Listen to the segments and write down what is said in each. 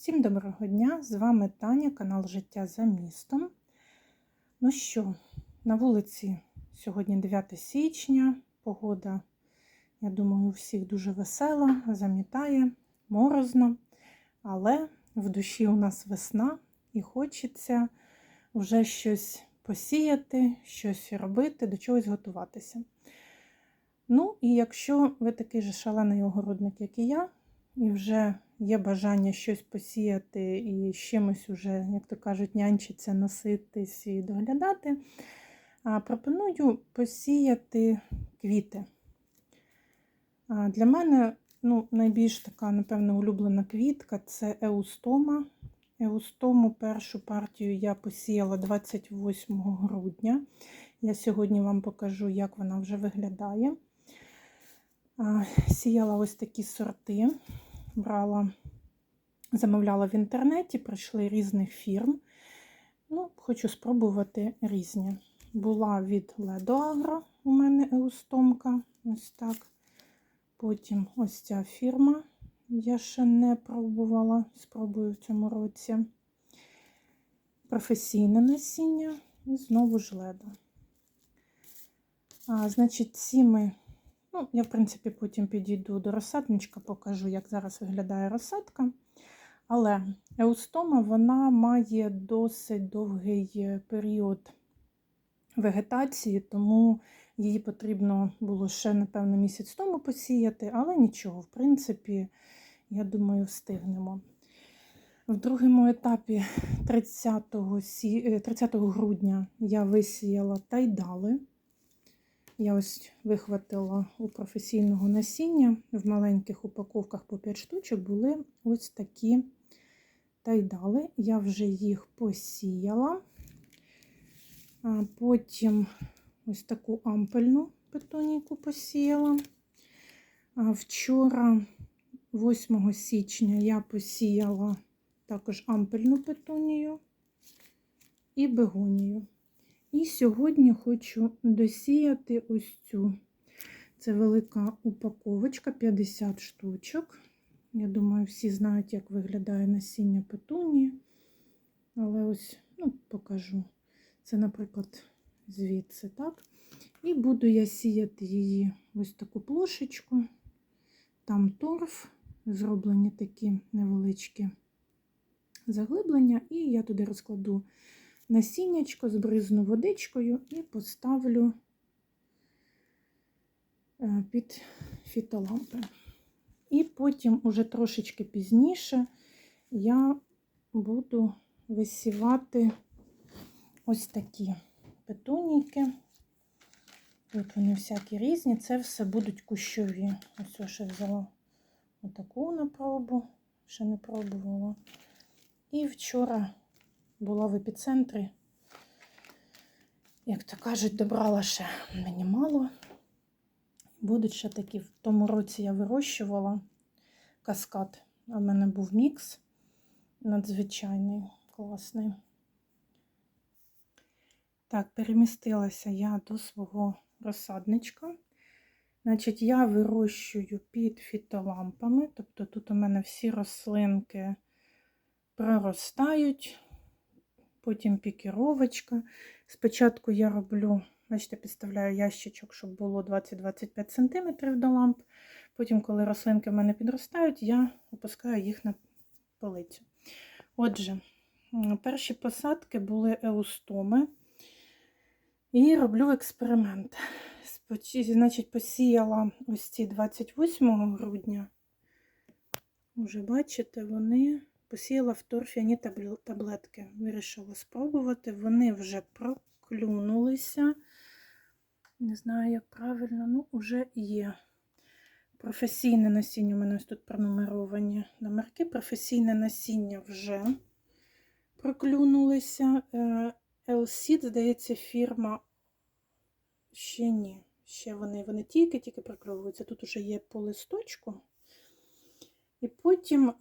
Всім доброго дня! З вами Таня, канал Життя за містом. Ну що, на вулиці сьогодні 9 січня. Погода, я думаю, у всіх дуже весела, замітає, морозно, але в душі у нас весна і хочеться вже щось посіяти, щось робити, до чогось готуватися. Ну, і якщо ви такий же шалений огородник, як і я, і вже є бажання щось посіяти і з чимось уже, як то кажуть, нянчиться, носитись і доглядати, пропоную посіяти квіти. Для мене ну, найбільш така, напевно, улюблена квітка це еустома. Еустому першу партію я посіяла 28 грудня. Я сьогодні вам покажу, як вона вже виглядає. Сіяла ось такі сорти, брала, замовляла в інтернеті, прийшли різних фірм. Ну, Хочу спробувати різні. Була від Ледоагро у мене еустомка. Ось так. Потім ось ця фірма. Я ще не пробувала, спробую в цьому році. Професійне насіння і знову ж леда. А, Значить, ці ми Ну, я, в принципі, потім підійду до розсадничка, покажу, як зараз виглядає розсадка. Але еустома вона має досить довгий період вегетації, тому її потрібно було ще, напевно, місяць тому посіяти, але нічого, в принципі, я думаю, встигнемо. В другому етапі 30 30 грудня я висіяла тайдали. Я ось вихватила у професійного насіння. В маленьких упаковках по 5 штучок були ось такі тайдали. Я вже їх посіяла. Потім ось таку ампельну петонійку посіяла. Вчора, 8 січня, я посіяла також ампельну петонію і бегонію. І сьогодні хочу досіяти ось цю. Це велика упаковочка, 50 штучок. Я думаю, всі знають, як виглядає насіння петунії. Але ось, ну, покажу. Це, наприклад, звідси, так? І буду я сіяти її ось таку плошечку. Там торф, зроблені такі невеличкі заглиблення, і я туди розкладу насіннячко, збризну водичкою і поставлю е, під фітолампи. І потім, уже трошечки пізніше, я буду висівати ось такі петуніки. Тут вони всякі різні, це все будуть кущові. Ось ще взяла отаку на пробу, ще не пробувала. І вчора була в епіцентрі. Як то кажуть, добрала ще мені мало. Будуть ще такі, в тому році я вирощувала каскад, а в мене був мікс надзвичайний, класний. Так, перемістилася я до свого розсадничка. Значить, я вирощую під фітолампами, тобто тут у мене всі рослинки проростають потім пікіровочка. Спочатку я роблю, бачите, підставляю ящичок, щоб було 20-25 см до ламп. Потім, коли рослинки в мене підростають, я опускаю їх на полицю. Отже, перші посадки були еустоми. І роблю експеримент. Значить, посіяла ось ці 28 грудня. Уже бачите, вони Посіяла в торфяні таблетки. Вирішила спробувати. Вони вже проклюнулися. Не знаю, як правильно, ну, вже є. Професійне насіння у мене ось тут пронумеровані номерки. Професійне насіння вже проклюнулися. Елсід, здається, фірма ще ні. Ще вони вони тільки-тільки прокльовуються. Тут вже є по листочку. І потім,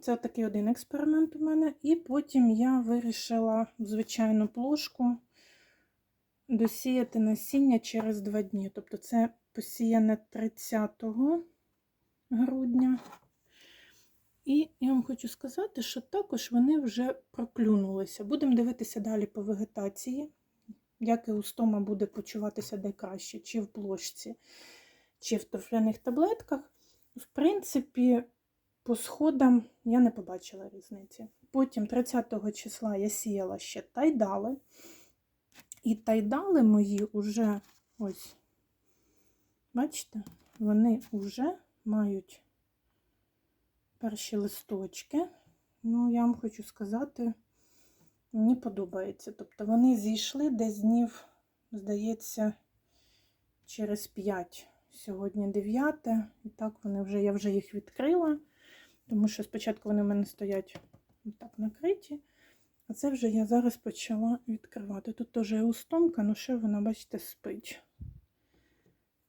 це такий один експеримент у мене, і потім я вирішила в звичайну плошку досіяти насіння через два дні. Тобто це посіяне 30 грудня. І я вам хочу сказати, що також вони вже проклюнулися. Будемо дивитися далі по вегетації, як еустома буде почуватися де чи в площці, чи в торфяних таблетках. В принципі, по сходам я не побачила різниці. Потім 30 числа я сіяла ще тайдали. І тайдали мої вже ось, бачите, вони вже мають перші листочки. Ну, я вам хочу сказати, мені подобається. Тобто вони зійшли десь днів, здається, через 5. Сьогодні 9. І так вони вже, я вже їх відкрила, тому що спочатку вони в мене стоять так накриті. А це вже я зараз почала відкривати. Тут теж є устомка, ну ще вона, бачите, спить.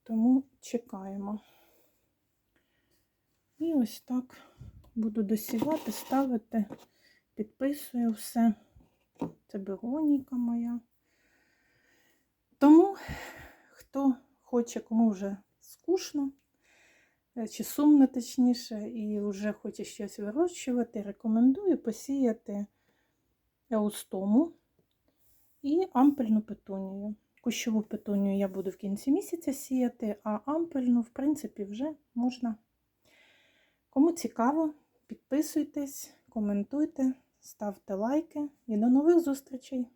Тому чекаємо. І ось так буду досівати, ставити, підписую все. Це бегонійка моя. Тому, хто хоче, кому вже скучно, чи сумно точніше, і вже хоче щось вирощувати, рекомендую посіяти еустому і ампельну петунію. Кущову петунію я буду в кінці місяця сіяти, а ампельну, в принципі, вже можна. Кому цікаво, підписуйтесь, коментуйте, ставте лайки і до нових зустрічей!